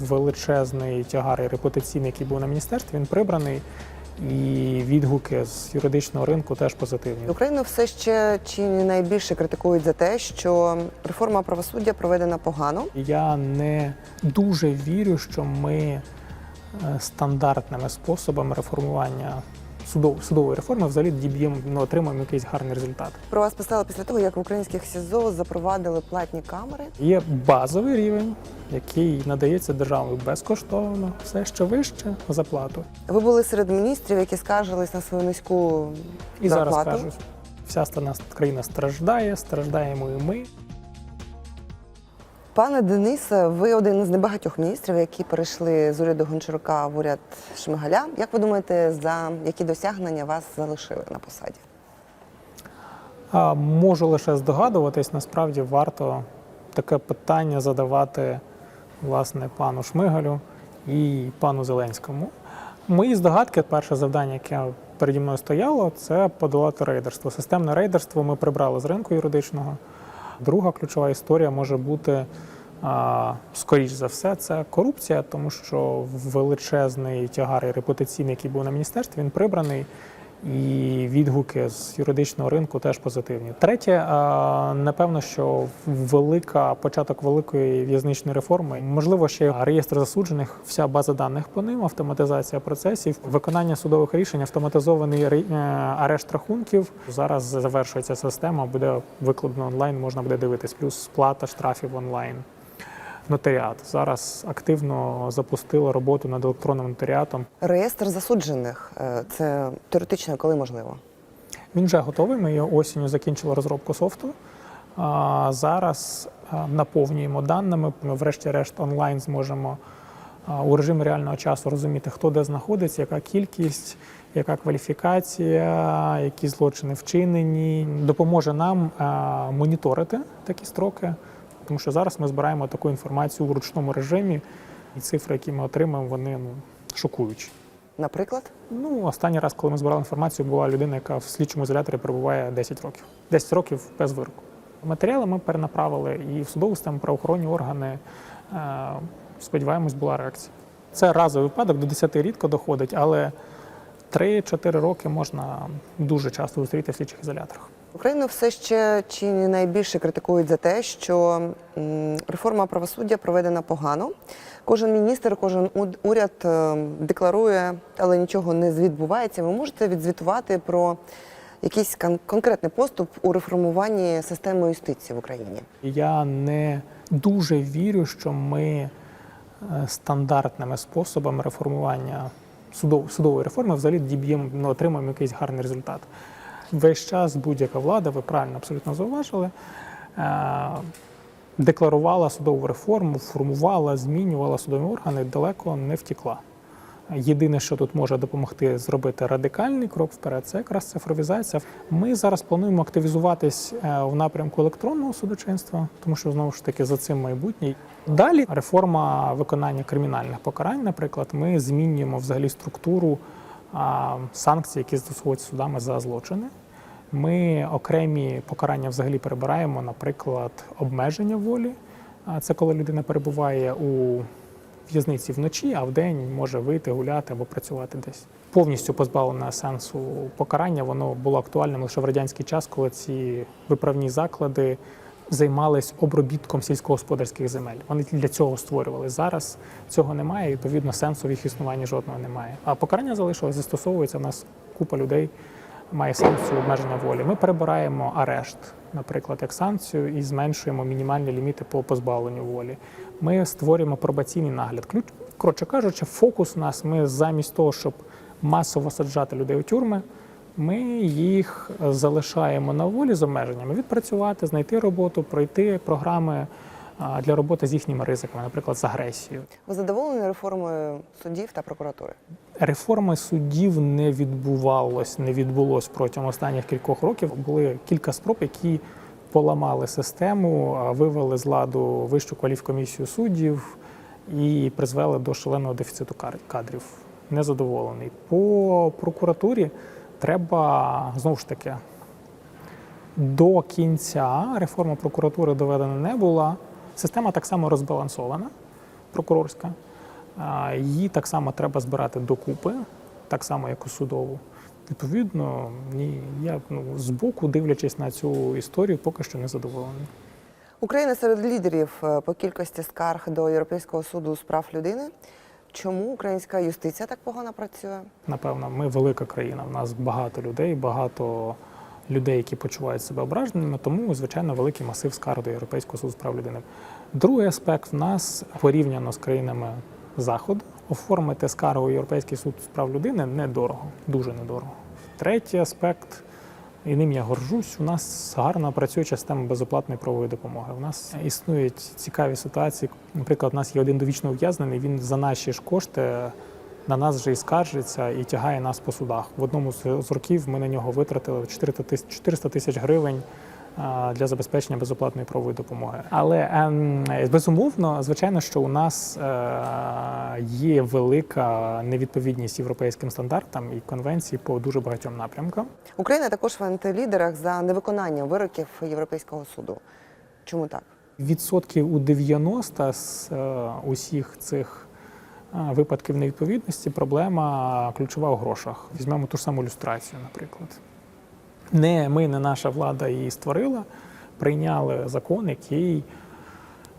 величезний тягар і репутаційний, який був на міністерстві, він прибраний. І відгуки з юридичного ринку теж позитивні. Україну все ще чи не найбільше критикують за те, що реформа правосуддя проведена погано. Я не дуже вірю, що ми е, стандартними способами реформування судової реформи взагалі діб'ємо, ну, отримаємо якийсь гарний результат. Про вас писали після того, як в українських СІЗО запровадили платні камери. Є базовий рівень, який надається державою безкоштовно, все що вище за плату. Ви були серед міністрів, які скаржились на свою низьку І зарплату. зараз кажуть, вся страна країна страждає, страждаємо і ми. Пане Денисе, ви один з небагатьох міністрів, які перейшли з уряду Гончарука в уряд Шмигаля. Як ви думаєте, за які досягнення вас залишили на посаді? Можу лише здогадуватись, насправді варто таке питання задавати власне пану Шмигалю і пану Зеленському. Мої здогадки, перше завдання, яке переді мною стояло, це подолати рейдерство. Системне рейдерство ми прибрали з ринку юридичного. Друга ключова історія може бути, скоріш за все, це корупція, тому що величезний тягар і репутаційний, який був на міністерстві, він прибраний. І відгуки з юридичного ринку теж позитивні. Третє, напевно, що велика початок великої в'язничної реформи, можливо, ще реєстр засуджених, вся база даних по ним, автоматизація процесів, виконання судових рішень, автоматизований е, арешт рахунків. Зараз завершується система, буде викладено онлайн, можна буде дивитись, плюс сплата штрафів онлайн. Нотаріат зараз активно запустила роботу над електронним нотаріатом. Реєстр засуджених е, це теоретично коли можливо? Він вже готовий. Ми його осінню закінчили розробку софту. Зараз наповнюємо даними. Ми, врешті-решт, онлайн зможемо у режимі реального часу розуміти, хто де знаходиться, яка кількість, яка кваліфікація, які злочини вчинені. Допоможе нам моніторити такі строки, тому що зараз ми збираємо таку інформацію у ручному режимі, і цифри, які ми отримаємо, вони ну, шокуючі. Наприклад, Ну, останній раз, коли ми збирали інформацію, була людина, яка в слідчому ізоляторі перебуває 10 років. 10 років без вироку. Матеріали ми перенаправили і в судову систему правоохоронні органи. Е, Сподіваємось, була реакція. Це разовий випадок, до 10 рідко доходить, але 3-4 роки можна дуже часто зустріти в слідчих ізоляторах. Україну все ще чи не найбільше критикують за те, що реформа правосуддя проведена погано. Кожен міністр, кожен уряд е, декларує, але нічого не відбувається. Ви можете відзвітувати про якийсь кон- конкретний поступ у реформуванні системи юстиції в Україні? Я не дуже вірю, що ми е, стандартними способами реформування судов, судової реформи взагалі діб'ємо, ну, отримаємо якийсь гарний результат. Весь час будь-яка влада, ви правильно абсолютно зауважили, е, декларувала судову реформу, формувала, змінювала судові органи, далеко не втікла. Єдине, що тут може допомогти зробити радикальний крок вперед, це якраз цифровізація. Ми зараз плануємо активізуватись е, в напрямку електронного судочинства, тому що знову ж таки за цим майбутнє. Далі реформа виконання кримінальних покарань. Наприклад, ми змінюємо взагалі структуру а, санкцій, які застосовуються судами за злочини. Ми окремі покарання взагалі перебираємо, наприклад, обмеження волі. Це коли людина перебуває у в'язниці вночі, а вдень може вийти, гуляти або працювати десь. Повністю позбавлене сенсу покарання, воно було актуальним лише в радянський час, коли ці виправні заклади займались обробітком сільськогосподарських земель. Вони для цього створювали. Зараз цього немає, і відповідно сенсу в їх існуванні жодного немає. А покарання залишилось, застосовується. У нас купа людей має санкцію обмеження волі. Ми перебираємо арешт, наприклад, як санкцію, і зменшуємо мінімальні ліміти по позбавленню волі. Ми створюємо пробаційний нагляд. Ключ, коротше кажучи, фокус у нас ми замість того, щоб масово саджати людей у тюрми. Ми їх залишаємо на волі з обмеженнями відпрацювати, знайти роботу, пройти програми для роботи з їхніми ризиками, наприклад, з агресією. Ви задоволені реформою судів та прокуратури? Реформи судів не відбувалось, не відбулось протягом останніх кількох років. Були кілька спроб, які поламали систему, вивели з ладу вищу кваліфкомісію суддів і призвели до шаленого дефіциту кадрів. Незадоволений. По прокуратурі треба знову ж таки до кінця реформа прокуратури доведена не була. Система так само розбалансована, прокурорська. її так само треба збирати докупи, так само як у судову. Відповідно, ні, я ну, збоку, дивлячись на цю історію, поки що не задоволений. Україна серед лідерів е, по кількості скарг до Європейського суду з прав людини. Чому українська юстиція так погано працює? Напевно, ми велика країна. У нас багато людей, багато людей, які почувають себе ображеними, тому, звичайно, великий масив скарг до Європейського суду з прав людини. Другий аспект в нас порівняно з країнами Заходу оформити скаргу Європейський суд з прав людини недорого, дуже недорого. Третій аспект. І ним я горжусь. У нас гарно працює система безоплатної правової допомоги. У нас існують цікаві ситуації. Наприклад, у нас є один довічно ув'язнений. Він за наші ж кошти на нас вже і скаржиться і тягає нас по судах. В одному з років ми на нього витратили 400 тисяч гривень для забезпечення безоплатної правової допомоги. Але ем, безумовно, звичайно, що у нас е, є велика невідповідність європейським стандартам і конвенції по дуже багатьом напрямкам. Україна також в антилідерах за невиконання вироків Європейського суду. Чому так? Відсотків у 90 з е, усіх цих е, випадків невідповідності проблема ключова у грошах. Візьмемо ту ж саму люстрацію, наприклад. Не ми, не наша влада її створила, прийняли закон, який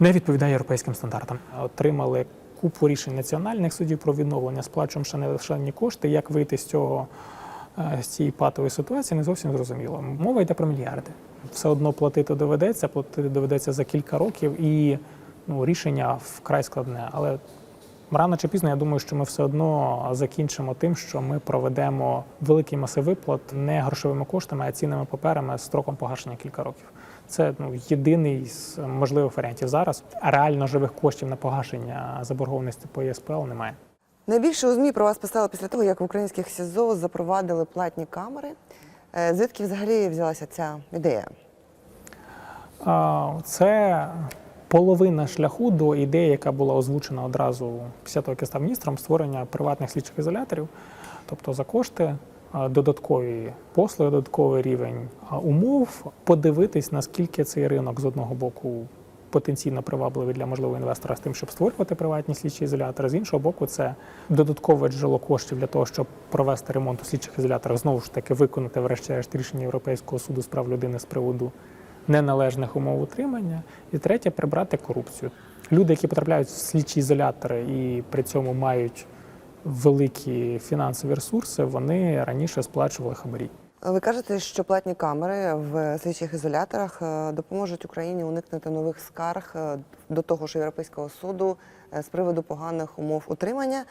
не відповідає європейським стандартам. Отримали купу рішень національних судів про відновлення, сплачуємо ще нелишені кошти. Як вийти з цього е, з цієї патової ситуації, не зовсім зрозуміло. Мова йде про мільярди. Все одно платити доведеться, платити доведеться за кілька років, і ну, рішення вкрай складне. Але рано чи пізно я думаю, що ми все одно закінчимо тим, що ми проведемо великий масив виплат не грошовими коштами, а цінними паперами з строком погашення кілька років. Це ну, єдиний з можливих варіантів зараз. Реально живих коштів на погашення заборгованості по ЄСПЛ немає. Найбільше у ЗМІ про вас писали після того, як в українських СІЗО запровадили платні камери. Е, Звідки взагалі взялася ця ідея? Це половина шляху до ідеї, яка була озвучена одразу після того, як я став міністром, створення приватних слідчих ізоляторів, тобто за кошти. Додаткові послуги, додатковий рівень умов, подивитись, наскільки цей ринок з одного боку потенційно привабливий для можливого інвестора з тим, щоб створювати приватні слідчі ізолятори. З іншого боку, це додаткове джерело коштів для того, щоб провести ремонт у слідчих ізоляторах, знову ж таки виконати врешті-решт рішення Європейського суду з прав людини з приводу неналежних умов утримання. І третє прибрати корупцію. Люди, які потрапляють в слідчі ізолятори і при цьому мають великі фінансові ресурси, вони раніше сплачували хабарі. Ви кажете, що платні камери в слідчих ізоляторах е, допоможуть Україні уникнути нових скарг е, до того ж Європейського суду е, з приводу поганих умов утримання.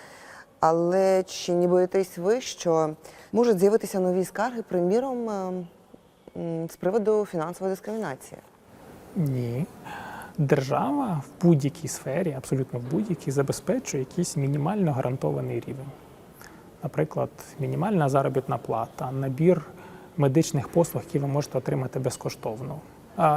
Але чи не боїтесь ви, що можуть з'явитися нові скарги, приміром, е, м, з приводу фінансової дискримінації? Ні. Держава в будь-якій сфері, абсолютно в будь-якій, забезпечує якийсь мінімально гарантований рівень. Наприклад, мінімальна заробітна плата, набір медичних послуг, які ви можете отримати безкоштовно.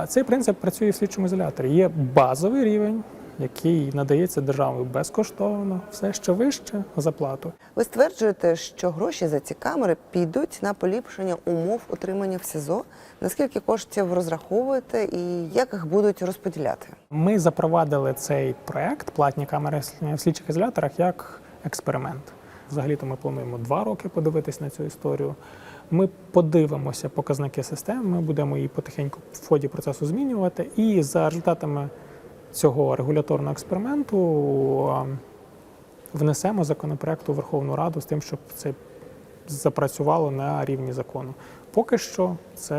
Цей принцип працює в слідчому ізоляторі. Є базовий рівень, який надається державою безкоштовно, все що вище за плату. Ви стверджуєте, що гроші за ці камери підуть на поліпшення умов утримання в СІЗО. Наскільки коштів розраховуєте і як їх будуть розподіляти? Ми запровадили цей проект платні камери в слідчих ізоляторах як експеримент. Взагалі-то ми плануємо два роки подивитись на цю історію. Ми подивимося показники системи, ми будемо її потихеньку в ході процесу змінювати. І за результатами цього регуляторного експерименту внесемо законопроект у Верховну Раду з тим, щоб це запрацювало на рівні закону. Поки що це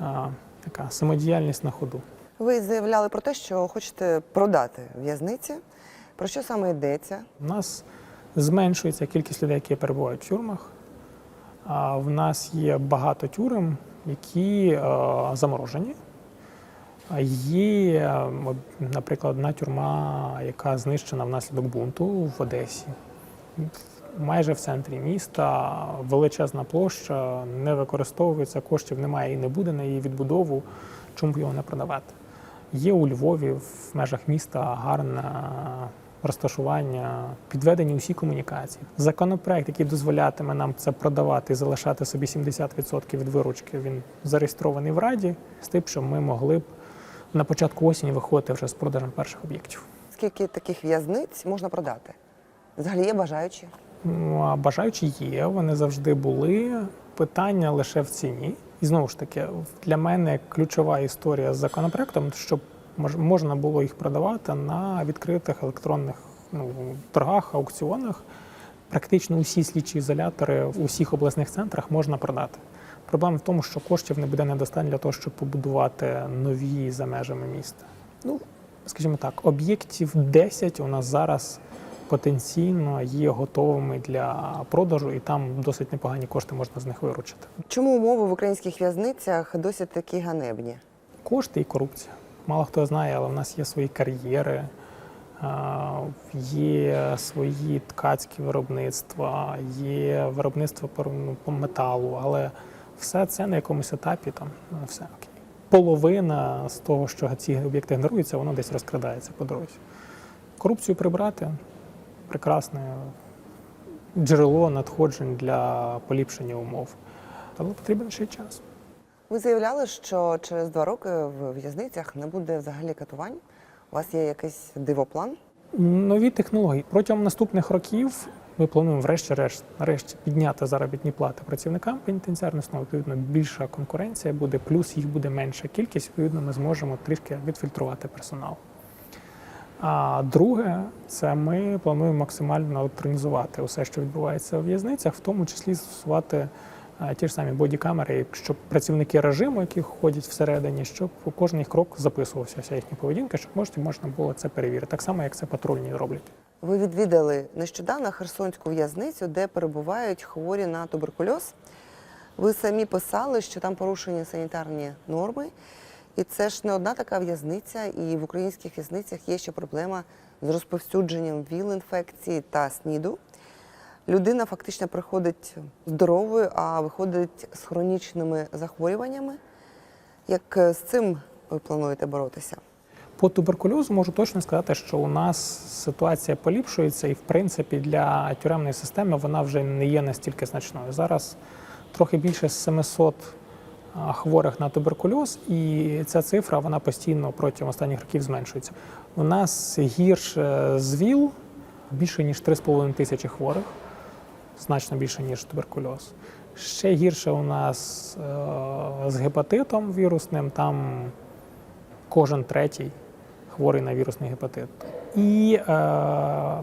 а, така самодіяльність на ходу. Ви заявляли про те, що хочете продати в'язниці. Про що саме йдеться? У нас зменшується кількість людей, які перебувають в тюрмах. А в нас є багато тюрем, які е, заморожені. Є, е, наприклад, одна тюрма, яка знищена внаслідок бунту в Одесі. Майже в центрі міста величезна площа не використовується, коштів немає і не буде на її відбудову. Чому б його не продавати? Є у Львові в межах міста гарне розташування, підведені усі комунікації. Законопроект, який дозволятиме нам це продавати і залишати собі 70% від виручки, він зареєстрований в Раді з тим, щоб ми могли б на початку осені виходити вже з продажем перших об'єктів. Скільки таких в'язниць можна продати? Взагалі є бажаючі? Ну, а бажаючі є, вони завжди були. Питання лише в ціні. І знову ж таки, для мене ключова історія з законопроектом, щоб можна було їх продавати на відкритих електронних ну, торгах, аукціонах. Практично усі слідчі ізолятори в усіх обласних центрах можна продати. Проблема в тому, що коштів не буде недостатньо для того, щоб побудувати нові за межами міста. Ну, скажімо так, об'єктів 10 у нас зараз потенційно є готовими для продажу, і там досить непогані кошти можна з них виручити. Чому умови в українських в'язницях досі такі ганебні? Кошти і корупція. Мало хто знає, але в нас є свої кар'єри, є свої ткацькі виробництва, є виробництво ну, по металу, але все це на якомусь етапі там ну, все окей. Половина з того, що ці об'єкти генеруються, воно десь розкрадається по дорозі. Корупцію прибрати прекрасне джерело надходжень для поліпшення умов. Але потрібен ще час. Ви заявляли, що через два роки в в'язницях не буде взагалі катувань. У вас є якийсь дивоплан? Нові технології протягом наступних років ми плануємо, врешті-решт, нарешті підняти заробітні плати працівникам пенітенціарних установи. Відповідно, більша конкуренція буде, плюс їх буде менша кількість. Відповідно, ми зможемо трішки відфільтрувати персонал. А друге, це ми плануємо максимально електронізувати усе, що відбувається в в'язницях, в тому числі застосувати ті ж самі бодікамери, щоб працівники режиму, які ходять всередині, щоб кожен їх крок записувався, вся їхня поведінка, щоб можна, можна було це перевірити. Так само, як це патрульні роблять. Ви відвідали нещодавно Херсонську в'язницю, де перебувають хворі на туберкульоз. Ви самі писали, що там порушені санітарні норми. І це ж не одна така в'язниця, і в українських в'язницях є ще проблема з розповсюдженням ВІЛ-інфекції та СНІДу. Людина фактично приходить здоровою, а виходить з хронічними захворюваннями. Як е, з цим ви плануєте боротися? По туберкульозу можу точно сказати, що у нас ситуація поліпшується, і в принципі для тюремної системи вона вже не є настільки значною. Зараз трохи більше 700 хворих на туберкульоз, і ця цифра вона постійно протягом останніх років зменшується. У нас гірше з ВІЛ більше ніж 3,5 тисячі хворих, значно більше ніж туберкульоз. Ще гірше у нас е, з гепатитом вірусним, там кожен третій хворий на вірусний гепатит. І е,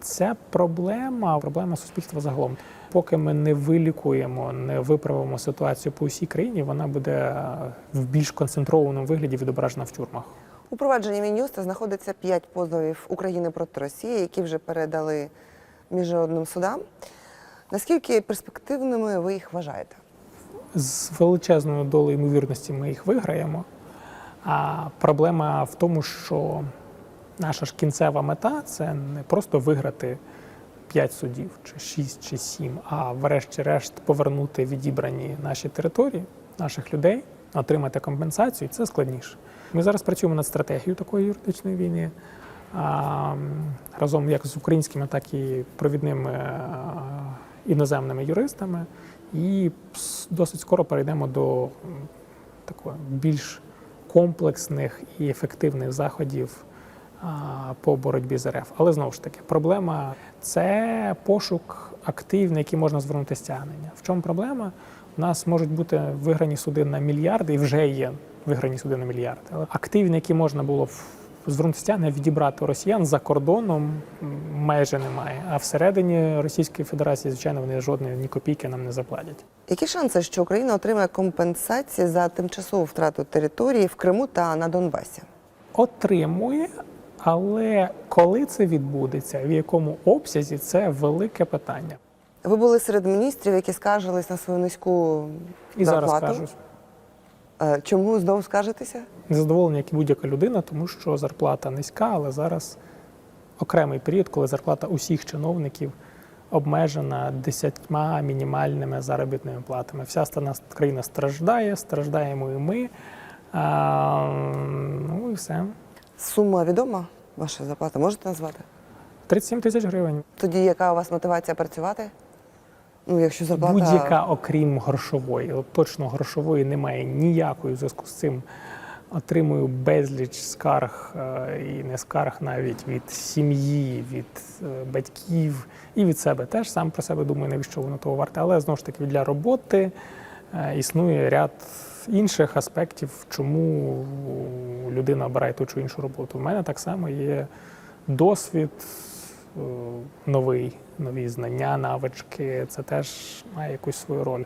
це проблема, проблема суспільства загалом. Поки ми не вилікуємо, не виправимо ситуацію по всій країні, вона буде в більш концентрованому вигляді відображена в тюрмах. У провадженні Мін'юста знаходиться п'ять позовів України проти Росії, які вже передали міжнародним судам. Наскільки перспективними ви їх вважаєте? З величезною долею ймовірності ми їх виграємо. А проблема в тому, що наша ж кінцева мета це не просто виграти 5 судів, чи 6, чи 7, а врешті-решт повернути відібрані наші території, наших людей, отримати компенсацію. Це складніше. Ми зараз працюємо над стратегією такої юридичної війни. Разом як з українськими, так і провідними іноземними юристами, і досить скоро перейдемо до такого більш комплексних і ефективних заходів по боротьбі з РФ. Але знову ж таки, проблема це пошук активів, на які можна звернути стягнення. В чому проблема? У нас можуть бути виграні суди на мільярди, і вже є виграні суди на мільярди. Але активів, на які можна було стягнення, відібрати у росіян за кордоном майже немає. А всередині Російської Федерації, звичайно, вони жодної ні копійки нам не заплатять. Які шанси, що Україна отримає компенсації за тимчасову втрату території в Криму та на Донбасі? Отримує, але коли це відбудеться, в якому обсязі, це велике питання. Ви були серед міністрів, які скаржились на свою низьку І зараз зарплату. Е, Чому знову скажетеся? незадоволення, як і будь-яка людина, тому що зарплата низька, але зараз окремий період, коли зарплата усіх чиновників обмежена десятьма мінімальними заробітними платами. Вся країна страждає, страждаємо і ми. А, ну і все. Сума відома? Ваша зарплата можете назвати? 37 тисяч гривень. Тоді яка у вас мотивація працювати? Ну, якщо зарплата Будь-яка, окрім грошової, точно грошової немає ніякої в зв'язку з цим отримую безліч скарг е, і не скарг навіть від сім'ї, від е, батьків і від себе теж сам про себе думаю, навіщо воно того варте. Але знову ж таки для роботи е, існує ряд інших аспектів, чому людина обирає ту чи іншу роботу. У мене так само є досвід новий, нові знання, навички. Це теж має якусь свою роль.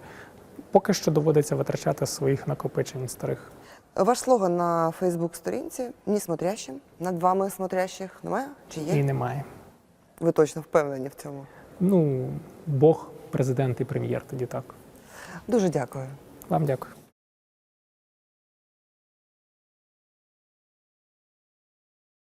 Поки що доводиться витрачати своїх накопичень старих. Ваш слоган на Фейсбук-сторінці «Ні смотрящим». Над вами смотрящих немає? Чи є? І немає. Ви точно впевнені в цьому? Ну, Бог, президент і прем'єр тоді так. Дуже дякую. Вам дякую.